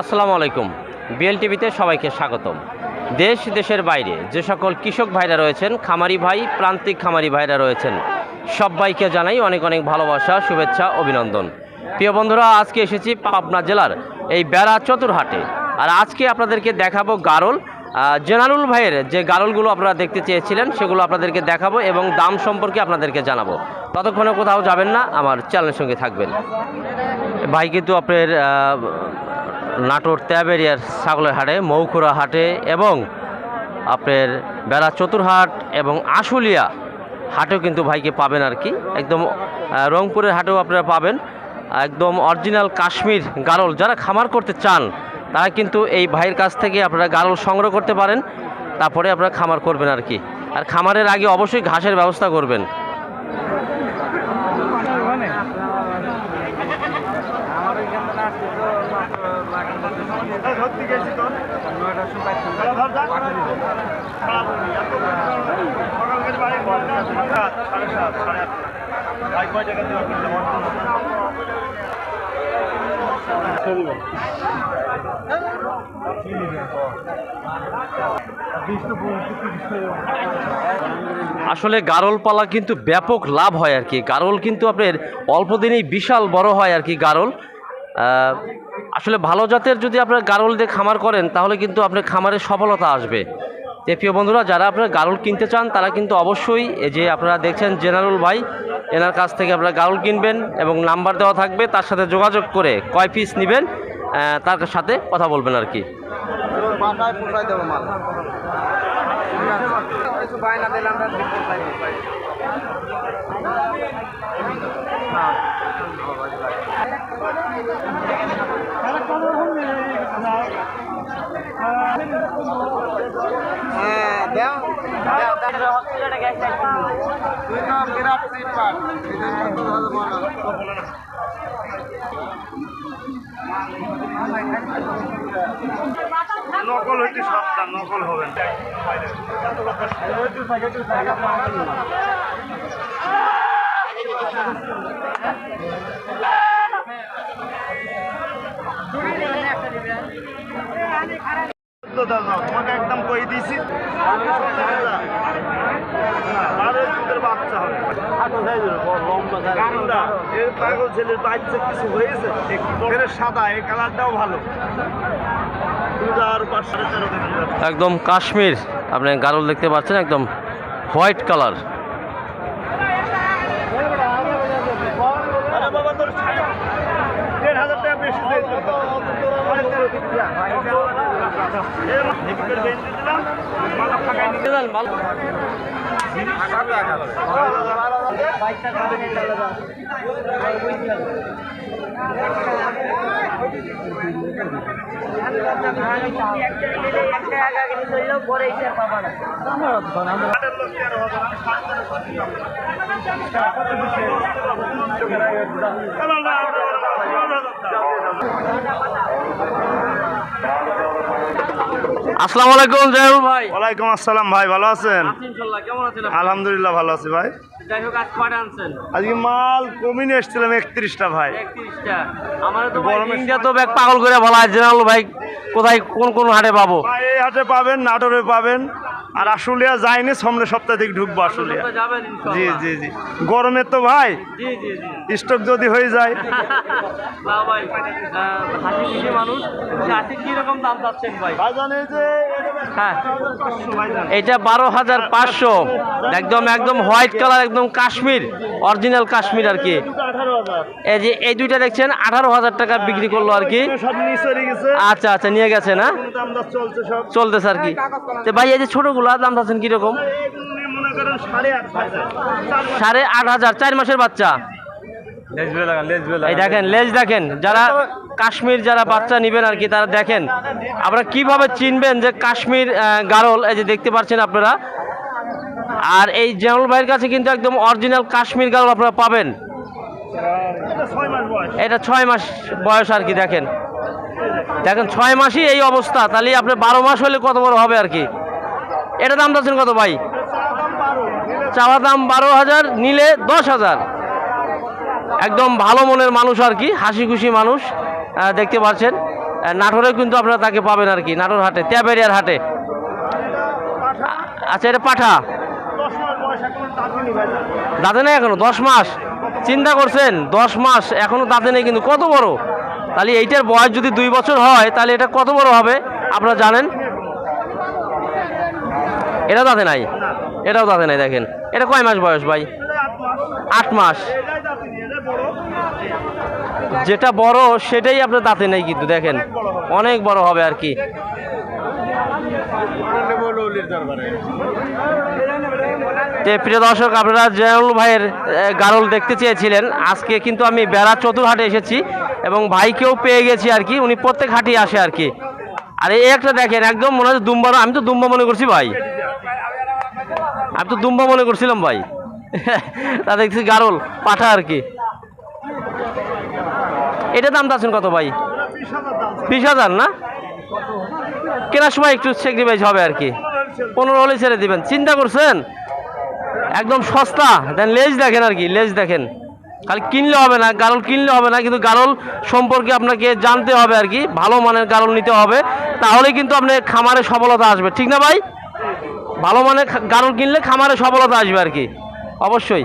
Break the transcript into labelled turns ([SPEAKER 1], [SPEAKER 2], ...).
[SPEAKER 1] আসসালামু আলাইকুম। বিএল টিভিতে সবাইকে স্বাগতম। দেশ, দেশের বাইরে যে সকল কৃষক ভাইরা রয়েছেন, খামারি ভাই, প্রান্তিক খামারি ভাইরা রয়েছেন, সবাইকে জানাই অনেক অনেক ভালোবাসা, শুভেচ্ছা, অভিনন্দন। প্রিয় বন্ধুরা, আজকে এসেছি পাবনা জেলার এই বেড়া চতুরহাটে। আর আজকে আপনাদেরকে দেখাবো গারল। জেনারুল ভাইয়ের যে গারলগুলো আপনারা দেখতে চেয়েছিলেন, সেগুলো আপনাদেরকে দেখাবো এবং দাম সম্পর্কে আপনাদেরকে জানাব। ততক্ষণে কোথাও যাবেন না, আমার চ্যানেলের সঙ্গে থাকবেন। ভাই কিন্তু আপনার নাটোর ত্যাবেরিয়ার ছাগলের হাটে, মৌখুরা হাটে এবং আপনার বেলা চতুরহাট এবং আশুলিয়া হাটেও কিন্তু ভাইকে পাবেন আর কি। একদম রংপুরের হাটেও আপনারা পাবেন। একদম অরিজিনাল কাশ্মীর গারল। যারা খামার করতে চান, তারা কিন্তু এই ভাইয়ের কাছ থেকে আপনারা গারল সংগ্রহ করতে পারেন। তারপরে আপনারা খামার করবেন আর কি। আর খামারের আগে অবশ্যই ঘাসের ব্যবস্থা করবেন। আসলে গারল পালা কিন্তু ব্যাপক লাভ হয় আর কি। গারল কিন্তু আপনার অল্প দিনেই বিশাল বড় হয় আর কি গারল। আসলে ভালো জাতের যদি আপনার গারল দিয়ে খামার করেন, তাহলে কিন্তু আপনার খামারে সফলতা আসবে। যে প্রিয় বন্ধুরা, যারা আপনার গারল কিনতে চান, তারা কিন্তু অবশ্যই যে আপনারা দেখছেন জেনারুল ভাই, এনার কাছ থেকে আপনারা গারল কিনবেন এবং নাম্বার দেওয়া থাকবে, তার সাথে যোগাযোগ করে কয় পিস নেবেন তার সাথে কথা বলবেন আর কি।
[SPEAKER 2] বিরাট সিপার
[SPEAKER 3] নকল হইতে সাবধান নকল হবেন তোমাকে একদম কই দিয়েছি আরে দুধের বাচ্চা হবে গান্ডা, এ পাগল ছেলের বাচ্চা কিছু হয়েছে? এর সাদা এই কালারটাও ভালো।
[SPEAKER 1] একদম কাশ্মীর আপনি গারল দেখতে পাচ্ছেন একদম হোয়াইট কালার।
[SPEAKER 3] মালা
[SPEAKER 1] আসসালামু আলাইকুম জয়ুল ভাই।
[SPEAKER 3] ওয়ালাইকুম আসসালাম ভাই ভালো আছেন?
[SPEAKER 1] ইনশাল্লাহ কেমন আছেন
[SPEAKER 3] আলহামদুলিল্লাহ ভালো আছি ভাই।
[SPEAKER 1] যাই হোক আজ কয়টা আনছেন?
[SPEAKER 3] আজকে মাল নিয়ে এসেছিলাম একত্রিশটা ভাই।
[SPEAKER 1] একত্রিশটা। আমার তো ইন্ডিয়া তো ব্যাগ পাগল করে বলা জেনারেল ভাই কোথায় কোন কোন হাটে পাবো?
[SPEAKER 3] এই হাটে পাবেন নাটোরে পাবেন। আর আশুলিয়া যায়নি সামনে সপ্তাহ থেকে ঢুকবো আশুলিয়া। জি জি জি। গরমের তো ভাই স্টক যদি হয়ে যায়।
[SPEAKER 1] হ্যাঁ। এটা বারো হাজার পাঁচশো। একদম একদম হোয়াইট কালার একদম কাশ্মীর অরিজিনাল কাশ্মীর আর কি। এই যে এই দুইটা দেখছেন আঠারো হাজার টাকা বিক্রি করল আর কি। আচ্ছা আচ্ছা নিয়ে গেছে না? চলতেছে আর কি। তো ভাই এই যে ছোটোগুলো দাম চাচ্ছেন কীরকম?
[SPEAKER 3] সাড়ে আট
[SPEAKER 1] হাজার। চার মাসের বাচ্চা। এই দেখেন লেজ দেখেন যারা কাশ্মীর যারা বাচ্চা নেবেন আর কি তারা দেখেন। আপনারা কীভাবে চিনবেন যে কাশ্মীর গারল এই যে দেখতে পাচ্ছেন আপনারা? আর এই জেনারেল ভাইয়ের কাছে কিন্তু একদম অরিজিনাল কাশ্মীর গারল আপনারা পাবেন।
[SPEAKER 3] এটা ছয় মাস বয়স।
[SPEAKER 1] আর কি দেখেন। দেখেন ছয় মাসই এই অবস্থা তাহলে আপনি বারো মাস হলে কত বড় হবে আর কি? এটা দাম চাচ্ছেন কত ভাই? চাওয়া দাম বারো হাজার নিলে দশ হাজার। একদম ভালো মনের মানুষ আর কি হাসি খুশি মানুষ দেখতে পাচ্ছেন। নাটোরে কিন্তু আপনারা তাকে পাবেন আর কি নাটোর হাটে তেবেরিয়ার হাটে। আচ্ছা এটা পাঠা?
[SPEAKER 3] দাদা নি
[SPEAKER 1] এখনও? দশ মাস? চিন্তা করছেন, দশ মাস এখনও দাঁতে নেই কিন্তু কত বড়? তাহলে এইটার বয়স যদি দুই বছর হয়, তাহলে এটা কত বড় হবে? আপনারা জানেন? এটাও দাঁতে নাই। এটাও দাঁতে নাই, দেখেন। এটা কয় মাস বয়স ভাই?
[SPEAKER 3] আট মাস। এটা
[SPEAKER 1] যেটা বড়, সেটাই আপনার দাঁতে নেই কিন্তু, দেখেন। অনেক বড় হবে আর কি। তে প্রিয় দর্শক, আপনারা জয়নুল ভাইয়ের গারল দেখতে চেয়েছিলেন। আজকে কিন্তু আমি বেড়া চতুরহাটে এসেছি এবং ভাইকেও পেয়ে গেছি আর কি। উনি প্রত্যেক হাটে আসে আর কি। আর এই একটা দেখেন, একদম মনে হচ্ছে দুম্বা আমি তো দুম্বা মনে করছি ভাই। আমি তো দুম্বা মনে করছিলাম ভাই। তা দেখছি গারল, পাঠা আর কি। এটা দাম আছেন কত ভাই?
[SPEAKER 3] বিশ হাজার
[SPEAKER 1] না? কেনার সময় একটু স্যাক্রিফাইস হবে আর কি। পনেরো হলে ছেড়ে দিবেন। চিন্তা করছেন? একদম সস্তা। দেন লেজ দেখেন আর কি, লেজ দেখেন। খালি কিনলে হবে না, গারল কিনলে হবে না, কিন্তু গারল সম্পর্কে আপনাকে জানতে হবে আর কি, ভালো মানের গারল নিতে হবে তাহলে কিন্তু আপনি খামারে সফলতা আসবে। ঠিক না ভাই? ভালো মানের গারল কিনলে খামারে সফলতা আসবে আর কি, অবশ্যই।